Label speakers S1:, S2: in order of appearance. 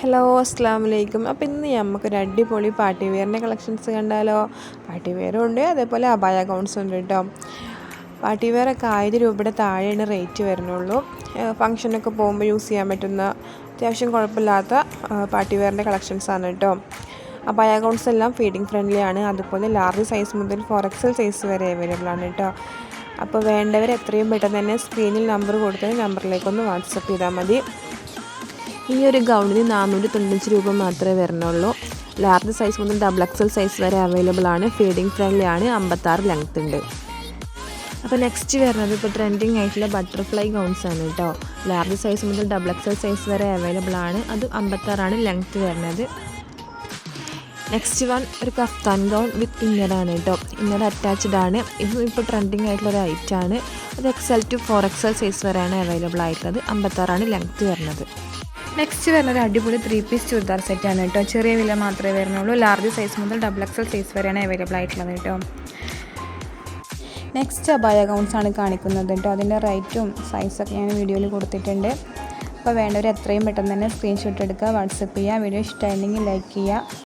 S1: Hello അസ്സാം വലൈക്കും അപ്പോൾ ഇന്ന് നമുക്കൊരു അടിപൊളി പാർട്ടി വെയറിന്റെ കളക്ഷൻസ് കണ്ടാലോ? പാർട്ടി ഉണ്ട് അതേപോലെ അബായ ഗൗൺസും ഉണ്ട് കേട്ടോ പാർട്ടി വെയറൊക്കെ ആയിരം രൂപയുടെ താഴെയാണ് റേറ്റ് വരുന്നുള്ളൂ. ഫംഗ്ഷനൊക്കെ പോകുമ്പോൾ യൂസ് ചെയ്യാൻ പറ്റുന്ന അത്യാവശ്യം കുഴപ്പമില്ലാത്ത പാർട്ടി കളക്ഷൻസ് ആണ് കേട്ടോ അബായ ഗൗൺസ് എല്ലാം ഫീഡിങ് ഫ്രണ്ട്ലി ആണ്. അതുപോലെ ലാർജ് സൈസ് മുതൽ ഫോർ എക്സൽ സൈസ് വരെ അവൈലബിൾ ആണ് കേട്ടോ അപ്പോൾ വേണ്ടവർ എത്രയും പെട്ടെന്ന് തന്നെ സ്ക്രീനിൽ നമ്പർ കൊടുത്ത് നമ്പറിലേക്കൊന്ന് വാട്സപ്പ് ചെയ്താൽ മതി. ഈ ഒരു ഗൗണിന് നാനൂറ്റി തൊണ്ണൂറ്റി രൂപ മാത്രമേ വരണുള്ളൂ. ലാർജ് സൈസ് മുതൽ ഡബിൾ എക്സൽ സൈസ് വരെ അവൈലബിൾ ആണ്. ഫീഡിങ് ഫ്രണ്ട്ലിയാണ് അമ്പത്താറ് ലെങ്ത് ഉണ്ട്. അപ്പോൾ നെക്സ്റ്റ് വരുന്നത് ഇപ്പോൾ ട്രെൻഡിങ് ആയിട്ടുള്ള ബട്ടർഫ്ലൈ ഗൗൺസ് ആണ് കേട്ടോ ലാർജ് സൈസ് മുതൽ ഡബിൾ എക്സൽ സൈസ് വരെ അവൈലബിൾ ആണ്. അത് അമ്പത്താറാണ് ലെങ്ത് വരുന്നത്. നെക്സ്റ്റ് വൺ ഒരു കഫ്താൻ ഗൗൺ വിത്ത് ഇന്നറാണ് കേട്ടോ ഇന്നർ അറ്റാച്ച്ഡ് ആണ്. ഇത് ഇപ്പോൾ ട്രെൻഡിങ് ആയിട്ടുള്ള ഒരു ഐറ്റം ആണ്. അത് XL to four XL size വരെയാണ് അവൈലബിൾ ആയിട്ടുള്ളത്. അമ്പത്താറാണ് ലെങ്ത് വരുന്നത്.
S2: നെക്സ്റ്റ് വരുന്ന ഒരു അടിപൊളി ത്രീ പീസ് ചുരിദാർ സെറ്റാണ് കേട്ടോ. ചെറിയ വില മാത്രമേ വരുന്നുള്ളൂ. ലാർജ് സൈസ് മുതൽ ഡബിൾ എക്സൽ സൈസ് വരെയാണ് അവൈലബിൾ ആയിട്ടുള്ളത് കേട്ടോ. നെക്സ്റ്റ് അബായ ഗൗൺസ് ആണ് കാണിക്കുന്നത് കേട്ടോ. അതിന്റെ റേറ്റും സൈസൊക്കെ ഞാൻ വീഡിയോയിൽ കൊടുത്തിട്ടുണ്ട്. അപ്പോൾ വേണ്ടവർ എത്രയും പെട്ടെന്ന് തന്നെ സ്ക്രീൻഷോട്ട് എടുക്കുക വാട്സപ്പ് ചെയ്യുക. വീഡിയോ ഇഷ്ടമായിരുന്നെങ്കിൽ ലൈക്ക് ചെയ്യുക.